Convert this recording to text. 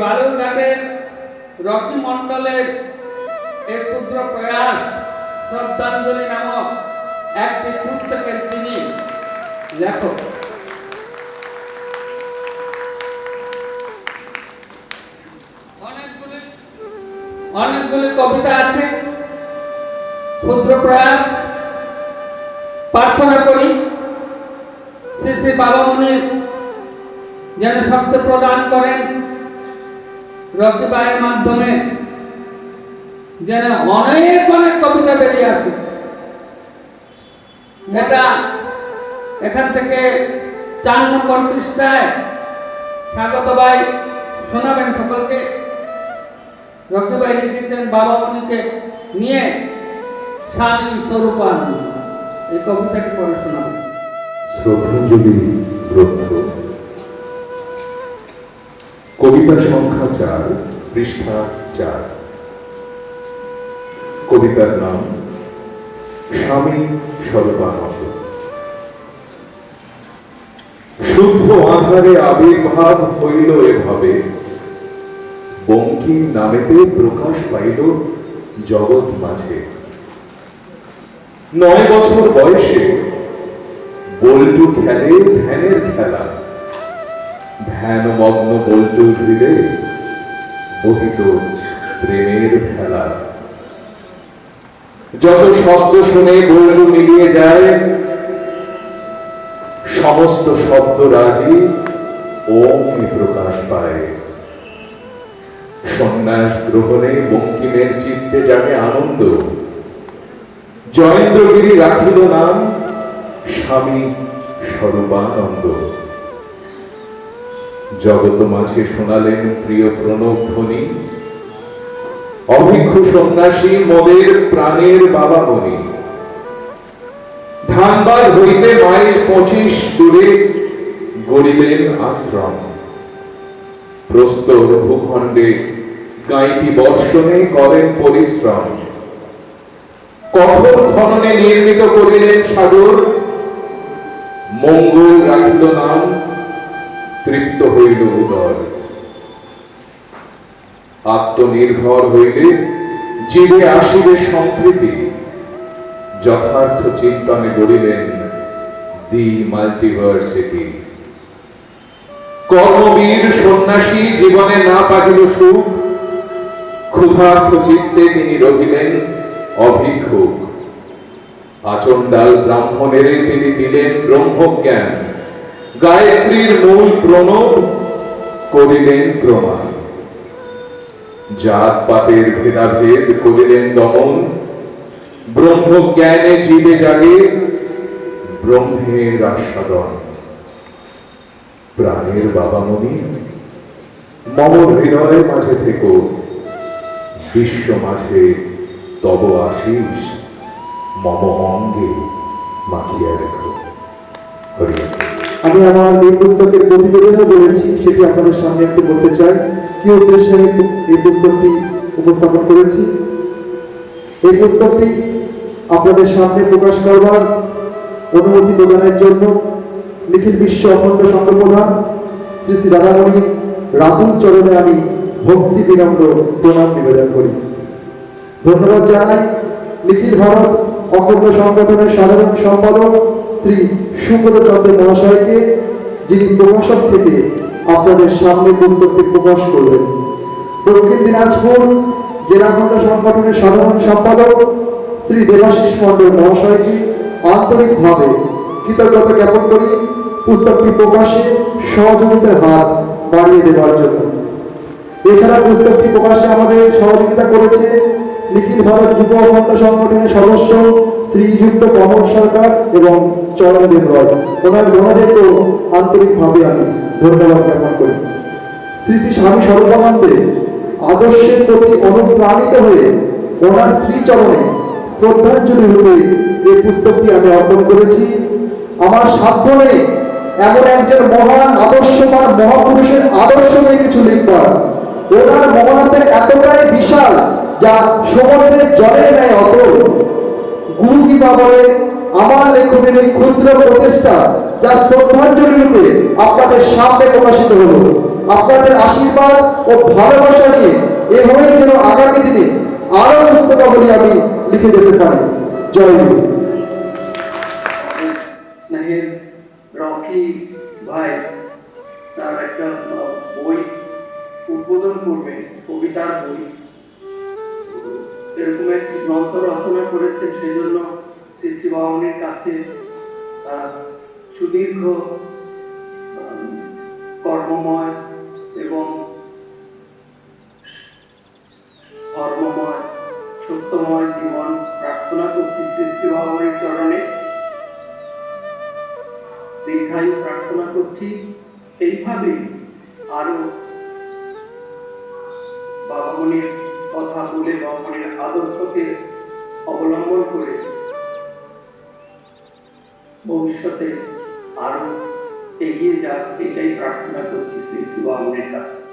বালুরঘাটের Rocky মণ্ডলের এক ক্ষুদ্র প্রয়াস শ্রদ্ধাঞ্জলি নামক একটি পুস্তকের তিনি লেখক। অনেকগুলি কবিতা আছে। ক্ষুদ্র প্রয়াস। প্রার্থনা করি শ্রী শ্রী বাবা মনির যেন শক্তি প্রদান করেন। রক্তিবায়ের মাধ্যমে যেন অনেক অনেক কবিতা বেরিয়ে আসে। এটা এখান থেকে চার নম্বর পৃষ্ঠায় স্বাগত ভাই শোনাবেন সকলকে। রক্তিবাই লিখেছেন, বাবা মনিকে নিয়ে স্বামী স্বরূপানন্দ। এই কবিতাটি পড়ে শোনাবেন শ্রদ্ধাঞ্জলি গ্রন্থ কবিতা সংখ্যা চার, পৃষ্ঠা চার। কবিতার নাম, স্বামী স্বরূপানন্দ শুদ্ধ আধারে আবির্ভাব হইল এভাবে বঙ্কিম নামেতে প্রকাশ পাইল জগৎ মাঝে। নয় বছর বয়সে বল্টু খেলা ধ্যান মগ্ন বল্টু হৃদে বহিত প্রেমের খেলা। যত শব্দ শুনে বল্টু মিলিয়ে যায়, সমস্ত শব্দ রাজি ওমে প্রকাশ পায়। সন্ন্যাস গ্রহণে বঙ্কিমের চিত্তে জাগে আনন্দ। জয়েন্দ্রগিরি রাখিল নাম স্বামী স্বরূপানন্দ। জগত মাঝে শোনালেন প্রিয় প্রণব ধ্বনি। অভিজ্ঞ সন্ন্যাসী মদের প্রাণের বাবা মনি। ধানবাদ হইতে মাইল পঁচিশ দূরে গড়িলেন আশ্রম। প্রস্তর ভূখণ্ডে গাইতি বর্ষণে করেন পরিশ্রম। কঠোর খননে নির্মিত করিলেন সাগর। মঙ্গল রাখিল নাম তৃপ্ত হইল উদয়। আত্মনির্ভর হইলে জীবে আসিবে সম্প্রীতি। যথার্থ চিন্তনে গড়িলেন দি মাল্টিভার্সিটি। কর্মবীর সন্ন্যাসী জীবনে না পাহিল সুখ। ক্ষুধার্থ চিত্তে তিনি রহিলেন অভিক্ষুক। আচণ্ডাল ব্রাহ্মণের তিনি দিলেন ব্রহ্মজ্ঞান। গায়ত্রীর মূল প্রণব করিলেন প্রমাণ। জাত পাতের ভেদাভেদ করিলেন দমন। ব্রহ্মজ্ঞানে জীবে জাগে, ব্রহ্মের আস্বাদন। প্রাণের বাবা মনি, মম হৃদয়ের মাঝে থেকো বিশ্ব মাঝে তব আশিস মম অঙ্গে মাখিয়া রেখো। আমি আমার এই পুস্তকের প্রতিবেদনও বলেছি, সেটি আপনাদের সামনে একটু বলতে চাই। কি উদ্দেশ্যে আমি এই পুস্তকটি উপস্থাপন করেছি? এই পুস্তকটি আপনাদের সামনে প্রকাশ করবার অনুমতি প্রদানের জন্য নিখিল বিশ্ব অখণ্ড সংঘ শ্রী শ্রী রাধামণি রাতুল চরণে আমি ভক্তি বিনম্র প্রণাম নিবেদন করি। ধন্যবাদ জানাই নিখিল ভারত অখণ্ড সংগঠনের সাধারণ সম্পাদক শ্রী সুব্রত চন্দ্র মহাশয়কে, যিনি প্রকাশক থেকে আপনাদের সামনে পুস্তকটি প্রকাশ করবেন দক্ষিণ দিনাজপুর জেলা খণ্ড সংগঠনের সাধারণ সম্পাদক শ্রী দেবাশিস মন্ডল মহাশয়কে আন্তরিকভাবে কৃতজ্ঞতা জ্ঞাপন করি, পুস্তকটি প্রকাশে সহযোগিতার হাত বাড়িয়ে দেওয়ার জন্য। এছাড়া পুস্তকটি প্রকাশে আমাদের সহযোগিতা করেছে নিখিল ভারত যুব সংগঠনের সদস্য শ্রীযুক্ত কমল সরকার এবং চরণদেব রয় ওনার মনোদেরকেও আন্তরিকভাবে আমি ধন্যবাদ জ্ঞাপন করি। শ্রী শ্রী স্বামী সর্বানন্দে আদর্শের প্রতি অনুপ্রাণিত হয়ে ওনার শ্রীচরণে শ্রদ্ধাঞ্জলি রূপে এই পুস্তকটি আমি অর্পণ করেছি। আমার সাধ্য নেই এমন একজন মহান আদর্শবান মহাপুরুষের আদর্শ নিয়ে কিছু লিখবার। ওনার মহানাথের এতটাই বিশাল যা সমুদ্রের জলের ন্যায় অতল। গুরু কিবা বলে আমার লেখনের এই ক্ষুদ্র প্রচেষ্টা যা শ্রদ্ধাঞ্জলি রূপে আপনাদের সামনে প্রকাশিত হলো। আপনাদের আশীর্বাদ ও ভালোবাসা নিয়ে এভাবেই যেন আগামী দিনে আরও পুস্তকাবলী আমি লিখে যেতে পারি। জয় স্নেহের রকি ভাই তার একটা বই উদ্বোধন করবে, কবিতার বই। এরকম একটি গ্রন্থ রচনা করেছেন সেজন্য শ্রী শ্রী বামনের কাছে সুদীর্ঘ কর্মময় এবং ধর্মময়, সত্যময় জীবন প্রার্থনা করছি শ্রী শ্রী চরণে। দীর্ঘায়ু প্রার্থনা করছি এইভাবে আরও বাবামনির কথা বলে বাবামনির আদর্শকে অবলম্বন করে ভবিষ্যতে আরও এগিয়ে যাক, এটাই প্রার্থনা করছি শ্রী শ্রী কাছে।